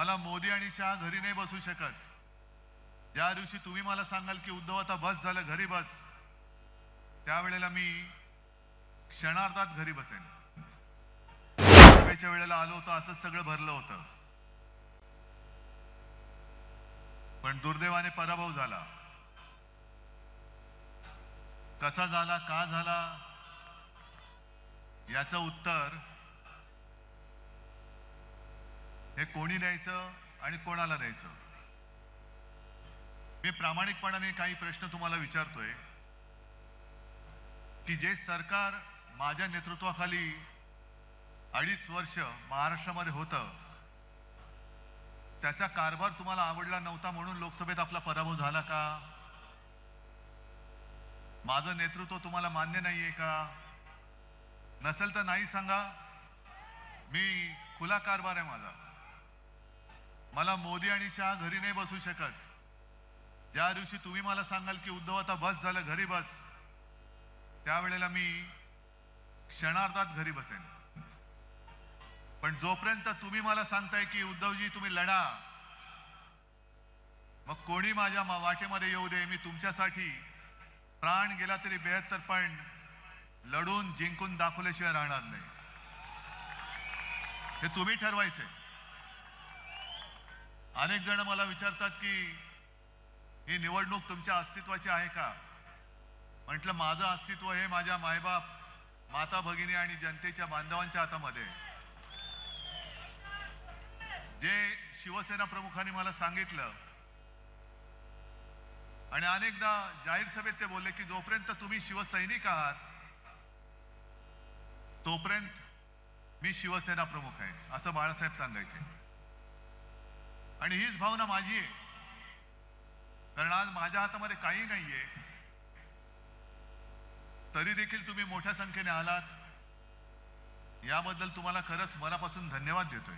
मला मोदी आणि शहा घरी नाही बसू शकत. ज्या दिवशी तुम्ही मला सांगाल की उद्धव आता बस झालं घरी बस त्यावेळेला मी क्षणार्धात घरी बसेन. सभेच्या वेळेला आलो होतो असंच सगळं भरलं होतं. पण दुर्दैवाने पराभव झाला. कसा झाला का झाला याचं उत्तर हे कोणी द्यायचं आणि कोणाला द्यायचं? मी प्रामाणिकपणाने काही प्रश्न तुम्हाला विचारतोय की जे सरकार माझ्या नेतृत्वाखाली अडीच वर्ष महाराष्ट्रामध्ये होतं त्याचा कारभार तुम्हाला आवडला नव्हता म्हणून लोकसभेत आपला पराभव झाला का? माझं नेतृत्व तुम्हाला मान्य नाहीये का? नसेल तर नाही सांगा. मी खुला कारभार आहे माझा. मला मोदी आणि शहा घरी नाही बसू शकत. ज्या दिवशी तुम्ही मला सांगाल की उद्धव आता बस झालं घरी बस. त्यावेळेला मी क्षणार्धात घरी बसेन. पण जोपर्यंत तुम्ही मला सांगताय की उद्धवजी तुम्ही लढा. मग कोणी माझ्या मा- वाटेमध्ये येऊ दे मी तुमच्यासाठी प्राण गेला तरी बेहत्तर पण लढून जिंकून दाखवल्याशिवाय राहणार नाही. हे तुम्ही ठरवायचे अनेक जण मला विचारतात की ही निवडणूक तुमच्या अस्तित्वाची आहे का? म्हटलं माझं अस्तित्व हे माझ्या मायबाप माता भगिनी आणि जनतेच्या बांधवांच्या हातामध्ये जे शिवसेना प्रमुखांनी मला सांगितलं आणि अनेकदा जाहीर सभेत ते बोलले की जोपर्यंत तुम्ही शिवसैनिक आहात तोपर्यंत मी शिवसेना प्रमुख आहे असं बाळासाहेब सांगायचे. आणि हीच भावना माझी आहे. कारण आज माझ्या हातामध्ये काही नाहीये. तरी देखील तुम्ही मोठ्या संख्येने आलात. याबद्दल तुम्हाला खरंच मनापासून धन्यवाद देतोय.